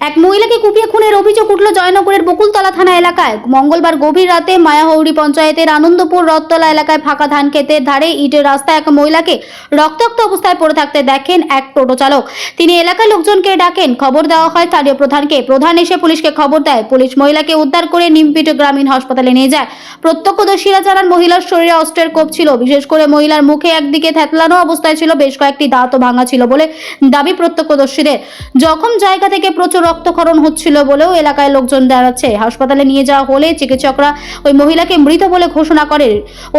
এক মহিলাকে কুপিয়ে খুনের অভিযোগ উঠল জয়নগরের বকুলতলা থানা এলাকায়। মঙ্গলবার গভীর রাতে মায়াহৌড়ি পঞ্চায়েতের আনন্দপুর রথতলা এলাকায় ফাঁকা ধান ক্ষেতের ধারে ইটের রাস্তায় এক মহিলাকে রক্তাক্ত অবস্থায় পড়ে থাকতে দেখেন এক টোটো চালক তিনি এলাকার লোকজনকে ডাকেন, খবর দেওয়া হয় স্থানীয় প্রধানকে। প্রধান এসে পুলিশকে খবর দেয়। পুলিশ মহিলাকে উদ্ধার করে নিমপিট গ্রামীণ হাসপাতালে নিয়ে যায়। প্রত্যক্ষদর্শীরা জানান, মহিলার শরীরে অস্ত্রের কোপ ছিল। বিশেষ করে মহিলার মুখে একদিকে থ্যাতলানো অবস্থায় ছিল, বেশ কয়েকটি দাঁতও ভাঙা ছিল বলে দাবি প্রত্যক্ষদর্শীদের। জখম জায়গা থেকে প্রচুর রক্তক্ষরণ হচ্ছিল বলেও এলাকায় লোকজন দাঁড়াচ্ছে হাসপাতালে নিয়ে যাওয়া হলে চিকিৎসকরা ওই মহিলাকে মৃত বলে ঘোষণা করে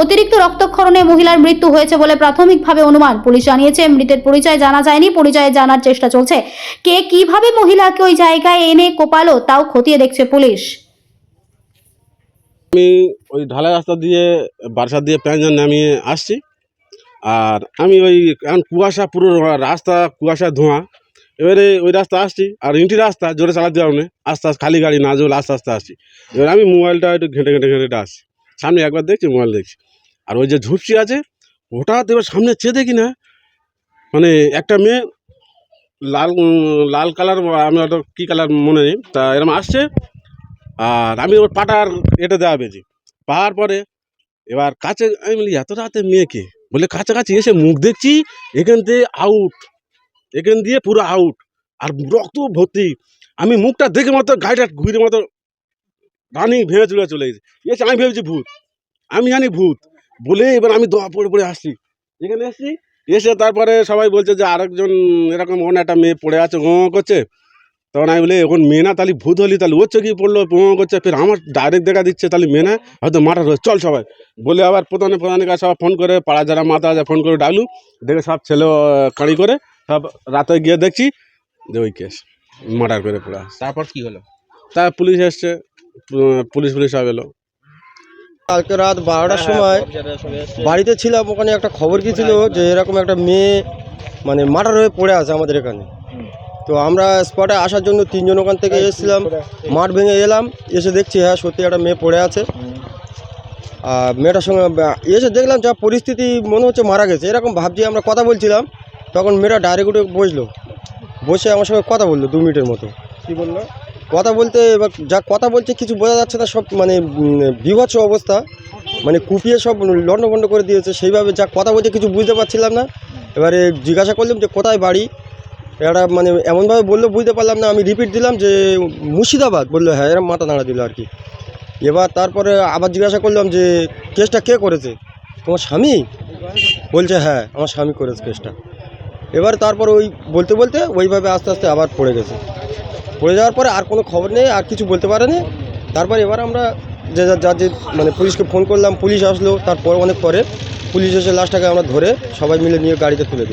অতিরিক্ত রক্তক্ষরণে মহিলার মৃত্যু হয়েছে বলে প্রাথমিকভাবে অনুমান। পুলিশ জানিয়েছে, মৃতের পরিচয় জানা যায়নি, পরিচয় জানার চেষ্টা চলছে। কে কীভাবে মহিলাকে ওই জায়গায় এনে কোপালো তাও খতিয়ে দেখছে পুলিশ। আমি ওই ঢালাই রাস্তা দিয়ে বারসা দিয়ে প্যাঞ্জান নামিয়ে আসছি। আর আমি ওই কুয়াশা, পুরো রাস্তা কুয়াশা ধোঁয়া। এবারে ওই রাস্তা আসছি, আর ইঁটি রাস্তা জোরে চালাতে পারব আস্তে আস্তে খালি গাড়ি না জোর আস্তে আস্তে আসছি। এবার আমি মোবাইলটা একটু ঘেঁটে ঘেঁটে ঘেঁটে আসছি। সামনে একবার দেখছি, মোবাইল দেখছি। আর ওই যে ঝুপসি আছে, হঠাৎ এবার সামনে চেয়ে দেখি না মানে একটা মেয়ে লাল লাল কালার, আমি অত কী কালার মনে নেই, তা এরকম আসছে, আর আমি ওর পাটার এটা দেওয়া পেয়েছি। পাওয়ার পরে এবার কাছে, আমি বলি, এত রাতে মেয়েকে? বলে, কাছাকাছি এসে মুখ দেখছি, এখান থেকে আউট এখান দিয়ে পুরো আউট আর রক্ত ভর্তি। আমি মুখটা দেখে মতো গাড়িটা ঘুরে মতো রানিং ভেঙে চলে চলে গেছে। এসে আমি ভেবেছি ভূত। আমি জানি ভূত। বলে এবার আমি দোয়া পড়ে পড়ে আসছি। এখানে এসছি। এসে তারপরে সবাই বলছে যে আরেকজন এরকম ওখানে একটা মেয়ে পড়ে আছে, গো করছে। তখন আমি বলি, এখন মেয়ে না, তাহলে ভূত হলি, তাহলে ওর চোখে পড়ল? পো করছে। ফের আমার ডাইরেক্ট দেখা দিচ্ছে, তাহলে মেয়ে না, হয়তো মারা রয়েছে চল সবাই। বলে আবার প্রধানে, প্রধানের কাছে সব ফোন করে পাড়া যারা মাথা আছে ফোন করে ডাকলু। দেখে সব ছেলে কাঁড়ি করে সব রাতে গিয়ে দেখছি যে ওই কেস মার্ডার করে পড়ে আসছে তারপর কি হলো? তা পুলিশ এসছে পুলিশ পুলিশ সব এলো। কালকে রাত বারোটার সময় বাড়িতে ছিলাম ওখানে একটা খবর গিয়েছিল যে এরকম একটা মেয়ে মানে মার্ডার হয়ে পড়ে আছে আমাদের এখানে। তো আমরা স্পটে আসার জন্য তিনজন ওখান থেকে এসেছিলাম মাঠ ভেঙে এলাম এসে দেখছি হ্যাঁ সত্যি একটা মেয়ে পড়ে আছে। আর মেয়েটার সঙ্গে এসে দেখলাম যা পরিস্থিতি মনে হচ্ছে মারা গেছে। এরকম ভাবছি আমরা কথা বলছিলাম তখন মেয়েরা ডাইরেক্ট উঠে বসল। বসে আমার সঙ্গে কথা বলল দু মিনিটের মতো। কী বলল? কথা বলতে এবার যা কথা বলছে কিছু বোঝা যাচ্ছে না সব মানে বিভৎস অবস্থা। মানে কুপিয়ে সব লণ্ডভণ্ড করে দিয়েছে। সেইভাবে যা কথা বলছে কিছু বুঝতে পারছিলাম না। এবারে জিজ্ঞাসা করলাম যে কোথায় বাড়ি? এটা মানে এমনভাবে বলল বুঝতে পারলাম না। আমি রিপিট দিলাম যে মুর্শিদাবাদ। বলল হ্যাঁ এরা মাথা নাড়া দিল আর কি এবার তারপরে আবার জিজ্ঞাসা করলাম যে কেসটা কে করেছে? তোমার স্বামী? বলছে হ্যাঁ আমার স্বামী করেছে কেসটা। এবার তারপর ওই বলতে বলতে ওইভাবে আস্তে আস্তে আবার পড়ে গেছে। পড়ে যাওয়ার পরে আর কোনো খবর নেই, আর কিছু বলতে পারেনি। তারপর এবার আমরা যে যার যার যে মানে পুলিশকে ফোন করলাম, পুলিশ আসলো, তারপর অনেক পরে পুলিশ এসে লাশটাকে আমরা ধরে সবাই মিলে নিয়ে গাড়িতে তুলে দিই